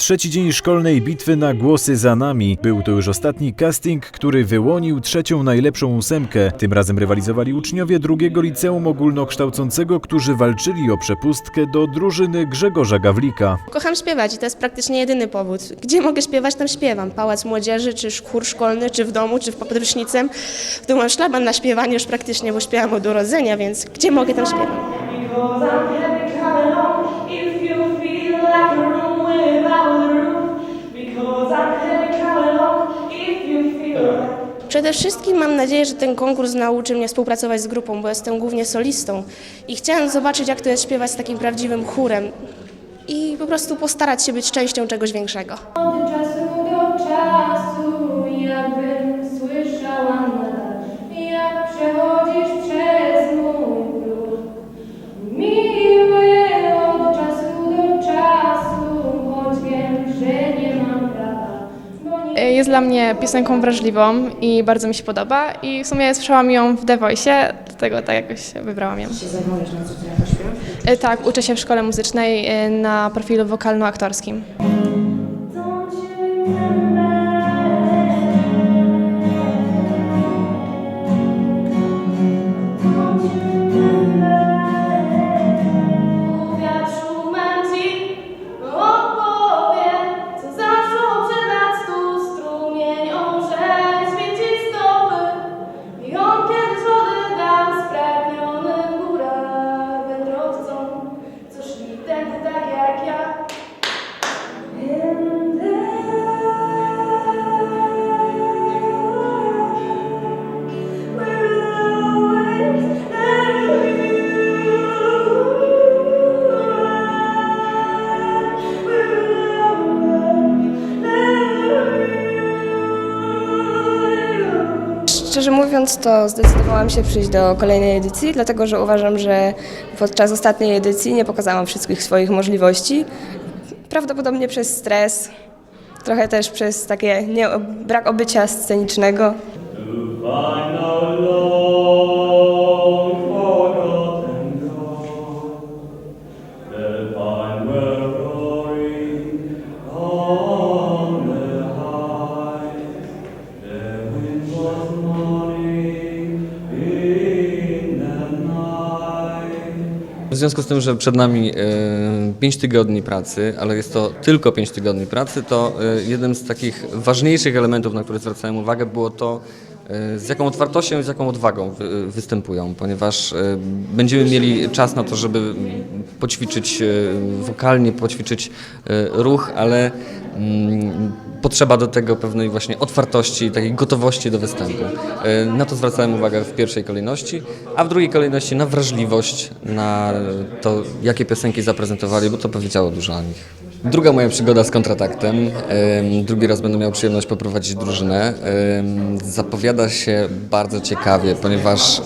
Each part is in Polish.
Trzeci dzień szkolnej bitwy na głosy za nami. Był to już ostatni casting, który wyłonił trzecią najlepszą ósemkę. Tym razem rywalizowali uczniowie drugiego liceum ogólnokształcącego, którzy walczyli o przepustkę do drużyny Grzegorza Gawlika. Kocham śpiewać i to jest praktycznie jedyny powód. Gdzie mogę śpiewać, tam śpiewam. Pałac Młodzieży, czy chór szkolny, czy w domu, czy w podręcznicem. W domu mam szlaban na śpiewanie już praktycznie, bo śpiewam od urodzenia, więc gdzie mogę, tam śpiewam. Przede wszystkim mam nadzieję, że ten konkurs nauczy mnie współpracować z grupą, bo jestem głównie solistą i chciałam zobaczyć, jak to jest śpiewać z takim prawdziwym chórem i po prostu postarać się być częścią czegoś większego. Jest dla mnie piosenką wrażliwą i bardzo mi się podoba i w sumie słyszałam ją w The Voice, dlatego tak jakoś wybrałam ją. się zajmujesz na co ty jako śpiew? E, Tak, uczę się w szkole muzycznej e, na profilu wokalno-aktorskim. Szczerze mówiąc, to zdecydowałam się przyjść do kolejnej edycji, dlatego że uważam, że podczas ostatniej edycji nie pokazałam wszystkich swoich możliwości. Prawdopodobnie przez stres, trochę też przez takie nie, brak obycia scenicznego. Związku z tym, że przed nami 5 tygodni pracy, ale jest to tylko 5 tygodni pracy, to e, jednym z takich ważniejszych elementów, na które zwracałem uwagę, było to, e, z jaką otwartością i z jaką odwagą wy- występują, ponieważ e, będziemy mieli czas na to, żeby poćwiczyć e, wokalnie, poćwiczyć e, ruch, ale mm, potrzeba do tego pewnej właśnie otwartości, takiej gotowości do występu. E, Na to zwracałem uwagę w pierwszej kolejności, a w drugiej kolejności na wrażliwość, na to, jakie piosenki zaprezentowali, bo to powiedziało dużo o nich. Druga moja przygoda z kontrataktem. em, Drugi raz będę miał przyjemność poprowadzić drużynę. Zapowiada się bardzo ciekawie, ponieważ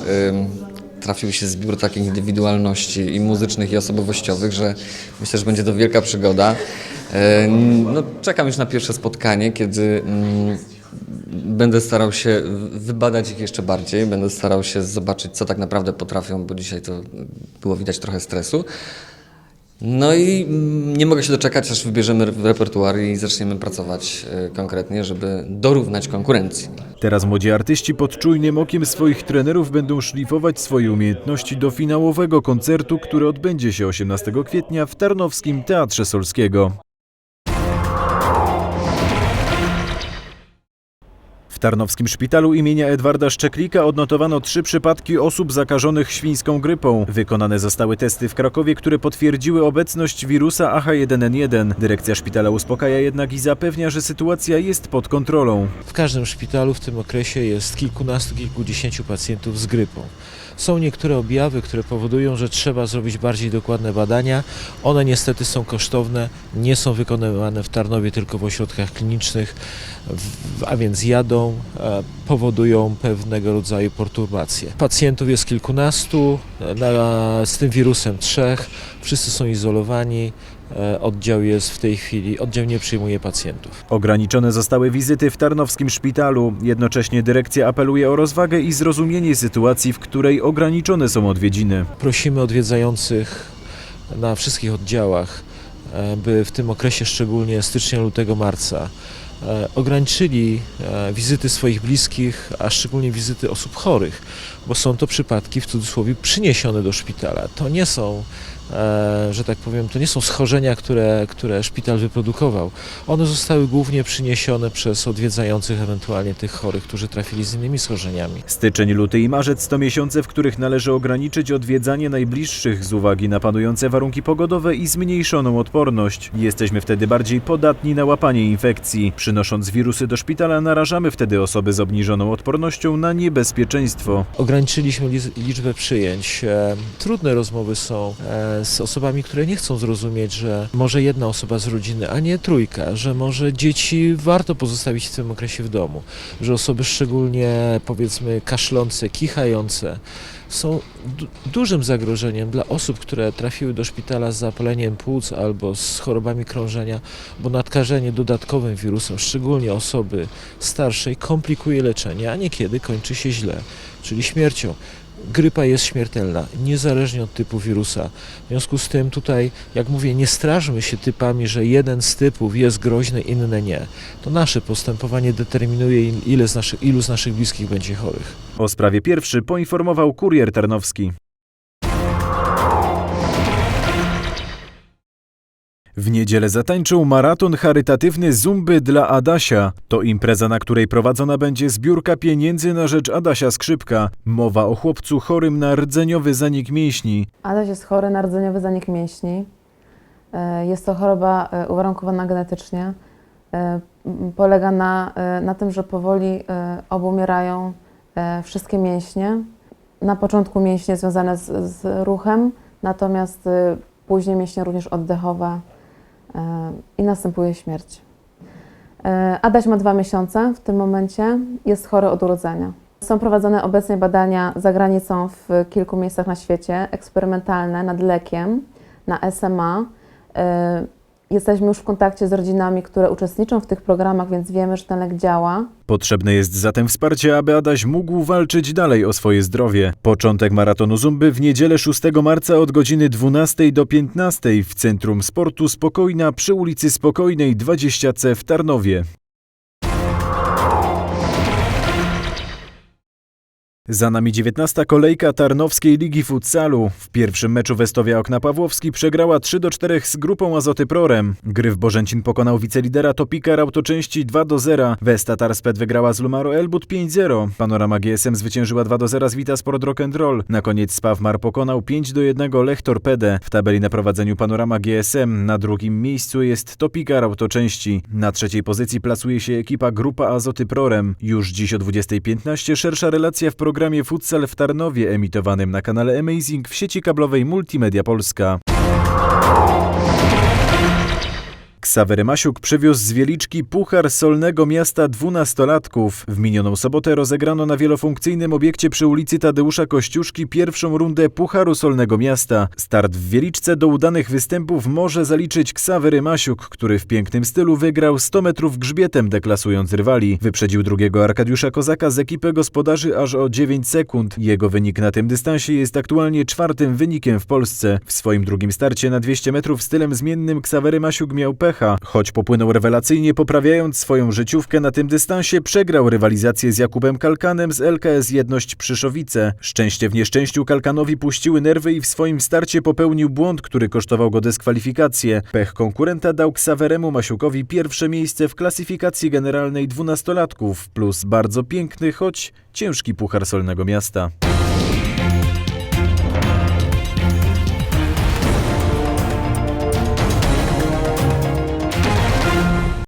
trafił się zbiór takich indywidualności i muzycznych, i osobowościowych, że myślę, że będzie to wielka przygoda. No, czekam już na pierwsze spotkanie, kiedy mm, będę starał się wybadać ich jeszcze bardziej, będę starał się zobaczyć, co tak naprawdę potrafią, bo dzisiaj to było widać trochę stresu. No i nie mogę się doczekać, aż wybierzemy re- repertuar i zaczniemy pracować e, konkretnie, żeby dorównać konkurencji. Teraz młodzi artyści pod czujnym okiem swoich trenerów będą szlifować swoje umiejętności do finałowego koncertu, który odbędzie się 18 kwietnia w Tarnowskim Teatrze Solskiego. Tarnowskim Szpitalu imienia Edwarda Szczeklika odnotowano trzy przypadki osób zakażonych świńską grypą. Wykonane zostały testy w Krakowie, które potwierdziły obecność wirusa AH1N1. Dyrekcja szpitala uspokaja jednak i zapewnia, że sytuacja jest pod kontrolą. W każdym szpitalu w tym okresie jest kilkunastu, kilkudziesięciu pacjentów z grypą. Są niektóre objawy, które powodują, że trzeba zrobić bardziej dokładne badania. One niestety są kosztowne, nie są wykonywane w Tarnowie, tylko w ośrodkach klinicznych, a więc jadą, e, powodują pewnego rodzaju perturbacje. Pacjentów jest kilkunastu, e, z tym wirusem trzech, wszyscy są izolowani. E, Oddział jest w tej chwili, oddział nie przyjmuje pacjentów. Ograniczone zostały wizyty w Tarnowskim Szpitalu. Jednocześnie dyrekcja apeluje o rozwagę i zrozumienie sytuacji, w której ograniczone są odwiedziny. Prosimy odwiedzających na wszystkich oddziałach e, by w tym okresie, szczególnie stycznia, lutego, marca, e, ograniczyli wizyty swoich bliskich, a szczególnie wizyty osób chorych, bo są to przypadki w cudzysłowie przyniesione do szpitala. To nie są, że tak powiem, to nie są schorzenia, które, które szpital wyprodukował. One zostały głównie przyniesione przez odwiedzających ewentualnie tych chorych, którzy trafili z innymi schorzeniami. Styczeń, luty i marzec to miesiące, w których należy ograniczyć odwiedzanie najbliższych z uwagi na panujące warunki pogodowe i zmniejszoną odporność. Jesteśmy wtedy bardziej podatni na łapanie infekcji. Przynosząc wirusy do szpitala, narażamy wtedy osoby z obniżoną odpornością na niebezpieczeństwo. Ograniczyliśmy liczbę przyjęć. E, Trudne rozmowy są e, z osobami, które nie chcą zrozumieć, że może jedna osoba z rodziny, a nie trójka, że może dzieci warto pozostawić w tym okresie w domu, że osoby szczególnie powiedzmy kaszlące, kichające są du- dużym zagrożeniem dla osób, które trafiły do szpitala z zapaleniem płuc albo z chorobami krążenia, bo nadkażenie dodatkowym wirusem, szczególnie osoby starszej, komplikuje leczenie, a niekiedy kończy się źle, czyli śmiercią. Grypa jest śmiertelna, niezależnie od typu wirusa. W związku z tym tutaj, jak mówię, nie strażmy się typami, że jeden z typów jest groźny, inny nie. To nasze postępowanie determinuje, il- ile z naszych, ilu z naszych bliskich będzie chorych. O sprawie pierwszy poinformował kurier tarnowski. W niedzielę zatańczył maraton charytatywny Zumby dla Adasia. To impreza, na której prowadzona będzie zbiórka pieniędzy na rzecz Adasia Skrzypka. Mowa o chłopcu chorym na rdzeniowy zanik mięśni. Adaś jest chory na rdzeniowy zanik mięśni. E, Jest to choroba e, uwarunkowana genetycznie. E, Polega na, na tym, że powoli obumierają wszystkie mięśnie. Na początku mięśnie związane z, z ruchem, natomiast później mięśnie również oddechowe i następuje śmierć. E, Adaś ma dwa miesiące w tym momencie, jest chory od urodzenia. Są prowadzone obecnie badania za granicą w kilku miejscach na świecie, eksperymentalne nad lekiem na SMA. Jesteśmy już w kontakcie z rodzinami, które uczestniczą w tych programach, więc wiemy, że ten lek działa. Potrzebne jest zatem wsparcie, aby Adaś mógł walczyć dalej o swoje zdrowie. Początek maratonu Zumby w niedzielę 6 marca od godziny 12 do 15 w Centrum Sportu Spokojna przy ulicy Spokojnej 20C w Tarnowie. Za nami 19. kolejka Tarnowskiej Ligi Futsalu. W pierwszym meczu Westowia Okna Pawłowski przegrała 3 do 4 z grupą Azoty Prorem. Gryf Bożęcin pokonał wicelidera Topikar autoczęści 2 do 0. Westa Tarspet wygrała z Lumaro Elbut 5-0. Panorama GSM zwyciężyła 2 do 0 z Vita Sport Rock'n'Roll. Na koniec Spawmar pokonał 5 do 1 Lech Torpedę. W tabeli na prowadzeniu Panorama GSM na drugim miejscu jest Topikar autoczęści. Na trzeciej pozycji plasuje się ekipa Grupa Azoty Prorem. Już dziś o 20.15 szersza relacja w programie Futsal w Tarnowie emitowanym na kanale Amazing w sieci kablowej Multimedia Polska. Ksawery Masiuk przywiózł z Wieliczki Puchar Solnego Miasta dwunastolatków. W minioną sobotę rozegrano na wielofunkcyjnym obiekcie przy ulicy Tadeusza Kościuszki pierwszą rundę Pucharu Solnego Miasta. Start w Wieliczce do udanych występów może zaliczyć Ksawery Masiuk, który w pięknym stylu wygrał 100 metrów grzbietem, deklasując rywali. Wyprzedził drugiego Arkadiusza Kozaka z ekipy gospodarzy aż o 9 sekund. Jego wynik na tym dystansie jest aktualnie czwartym wynikiem w Polsce. W swoim drugim starcie na 200 metrów stylem zmiennym Ksawery Masiuk miał pecha. Choć popłynął rewelacyjnie, poprawiając swoją życiówkę na tym dystansie, przegrał rywalizację z Jakubem Kalkanem z LKS Jedność Przyszowice. Szczęście w nieszczęściu Kalkanowi puściły nerwy i w swoim starcie popełnił błąd, który kosztował go dyskwalifikację. Pech konkurenta dał Ksaweremu Masiukowi pierwsze miejsce w klasyfikacji generalnej dwunastolatków, plus bardzo piękny, choć ciężki puchar solnego miasta.